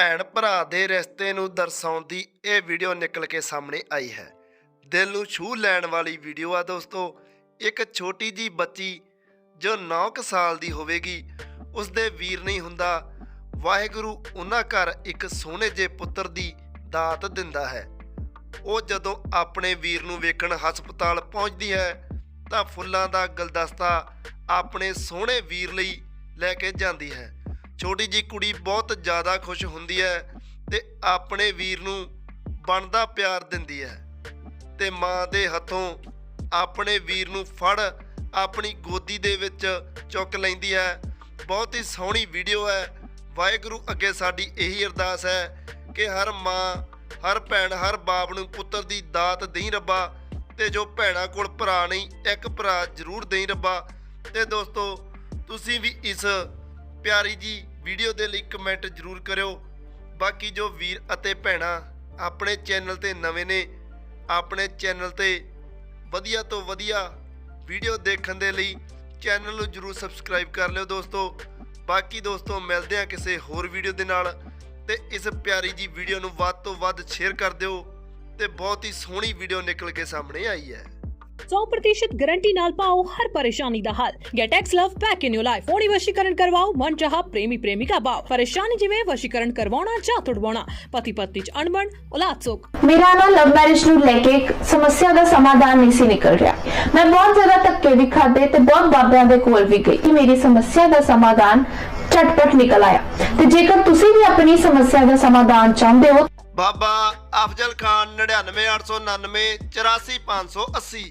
ਭੈਣ ਭਰਾ ਦੇ ਰਿਸ਼ਤੇ ਨੂੰ ਦਰਸਾਉਂਦੀ ਇਹ ਵੀਡੀਓ ਨਿਕਲ ਕੇ ਸਾਹਮਣੇ ਆਈ ਹੈ। ਦਿਲ ਨੂੰ ਛੂਹ ਲੈਣ ਵਾਲੀ ਵੀਡੀਓ ਆ ਦੋਸਤੋ। ਇੱਕ ਛੋਟੀ ਜੀ ਬੱਚੀ ਜੋ 9 ਕੁ ਸਾਲ ਦੀ ਹੋਵੇਗੀ ਉਸ ਦੇ ਵੀਰ ਨਹੀਂ ਹੁੰਦਾ। ਵਾਹਿਗੁਰੂ ਉਹਨਾਂ ਘਰ ਇੱਕ ਸੋਹਣੇ ਜੇ ਪੁੱਤਰ ਦੀ ਦਾਤ ਦਿੰਦਾ ਹੈ। ਉਹ ਜਦੋਂ ਆਪਣੇ ਵੀਰ ਨੂੰ ਵੇਖਣ ਹਸਪਤਾਲ ਪਹੁੰਚਦੀ ਹੈ, ਤਾਂ ਫੁੱਲਾਂ ਦਾ ਗੁਲਦਸਤਾ ਆਪਣੇ ਸੋਹਣੇ ਵੀਰ ਲਈ ਲੈ ਕੇ ਜਾਂਦੀ ਹੈ। ਛੋਟੀ ਜੀ ਕੁੜੀ ਬਹੁਤ ਜ਼ਿਆਦਾ ਖੁਸ਼ ਹੁੰਦੀ ਹੈ ਤੇ ਆਪਣੇ ਵੀਰ ਨੂੰ ਬਣਦਾ ਪਿਆਰ ਦਿੰਦੀ ਹੈ। ਤੇ ਮਾਂ ਦੇ ਹੱਥੋਂ ਆਪਣੇ ਵੀਰ ਨੂੰ ਫੜ ਆਪਣੀ ਗੋਦੀ ਦੇ ਵਿੱਚ ਚੁੱਕ ਲੈਂਦੀ ਹੈ। ਬਹੁਤ ਹੀ ਸੋਹਣੀ ਵੀਡੀਓ ਹੈ। ਵਾਹਿਗੁਰੂ ਅੱਗੇ ਸਾਡੀ ਇਹੀ ਅਰਦਾਸ ਹੈ ਕਿ ਹਰ ਮਾਂ, ਹਰ ਭੈਣ, ਹਰ ਬਾਪ ਨੂੰ ਪੁੱਤਰ ਦੀ ਦਾਤ ਦੇਈ ਰੱਬਾ ਤੇ ਜੋ ਭੈਣਾਂ ਕੋਲ ਭਰਾ ਨਹੀਂ, ਇੱਕ ਭਰਾ ਜ਼ਰੂਰ ਦੇਈ ਰੱਬਾ। ਤੇ ਦੋਸਤੋ, ਤੁਸੀਂ ਵੀ ਇਸ ਪਿਆਰੀ ਜੀ ਵੀਡੀਓ ਦੇ ਲਈ ਕਮੈਂਟ ਜ਼ਰੂਰ ਕਰਿਓ। ਬਾਕੀ ਜੋ ਵੀਰ ਅਤੇ ਭੈਣਾਂ ਆਪਣੇ ਚੈਨਲ ਤੇ ਨਵੇਂ ਨੇ, ਆਪਣੇ ਚੈਨਲ ਤੇ ਵਧੀਆ ਤੋਂ ਵਧੀਆ ਵੀਡੀਓ ਦੇਖਣ ਦੇ ਲਈ ਚੈਨਲ ਨੂੰ ਜਰੂਰ ਸਬਸਕ੍ਰਾਈਬ ਕਰ ਲਿਓ ਦੋਸਤੋ। ਬਾਕੀ ਦੋਸਤੋ, ਮਿਲਦੇ ਆ ਕਿਸੇ ਹੋਰ ਵੀਡੀਓ ਦੇ ਨਾਲ। ਤੇ ਇਸ ਪਿਆਰੀ ਜੀ ਵੀਡੀਓ ਨੂੰ ਵੱਧ ਤੋਂ ਵੱਧ ਸ਼ੇਅਰ ਕਰ ਦਿਓ। ਤੇ ਬਹੁਤ ਹੀ ਸੋਹਣੀ ਵੀਡੀਓ ਨਿਕਲ ਕੇ ਸਾਹਮਣੇ ਆਈ ਹੈ। 100% ਗਾਰੰਟੀ ਨਾਲ ਪਾਓ ਹਰ ਪਰੇਸ਼ਾਨੀ ਦਾ ਹੱਲ get ex love back in your life ਹੋਣੀ ਵਸ਼ੀਕਰਨ ਕਰਵਾਓ ਮਨ ਚਾਹਾ ਪ੍ਰੇਮੀ ਪ੍ਰੇਮਿਕਾ ਪਾਓ ਪਰੇਸ਼ਾਨੀ ਜਿਵੇਂ ਵਸ਼ੀਕਰਨ ਕਰਵਾਉਣਾ ਜਾਂ ਤੁੜਵਾਉਣਾ ਪਤੀ ਪਤਨੀ ਚ ਅਣਬਣ ਔਲਾਦ ਸੁੱਖ ਮੇਰਾ ਨਾ ਲਵ ਮੈਰਿਜ ਨੂੰ ਲੈ ਕੇ ਸਮੱਸਿਆ ਦਾ ਸਮਾਧਾਨ ਨਹੀਂ ਸੀ ਨਿਕਲ ਰਿਹਾ ਮੈਂ ਬਹੁਤ ਜ਼ਿਆਦਾ ਧੱਕੇ ਵੀ ਖਾਦੇ ਤੇ ਬਹੁਤ ਬਾਬਿਆਂ ਦੇ ਕੋਲ ਵੀ ਗਈ ਕਿ ਮੇਰੀ ਸਮੱਸਿਆ ਦਾ ਸਮਾਧਾਨ ਝਟਪਟ ਨਿਕਲ ਆਇਆ ਤੇ ਜੇਕਰ ਤੁਸੀਂ ਵੀ ਆਪਣੀ ਸਮੱਸਿਆ ਦਾ ਸਮਾਧਾਨ ਚਾਹੁੰਦੇ ਹੋ ਬਾਬਾ ਅਫਜ਼ਲ ਖਾਨ 99899 84580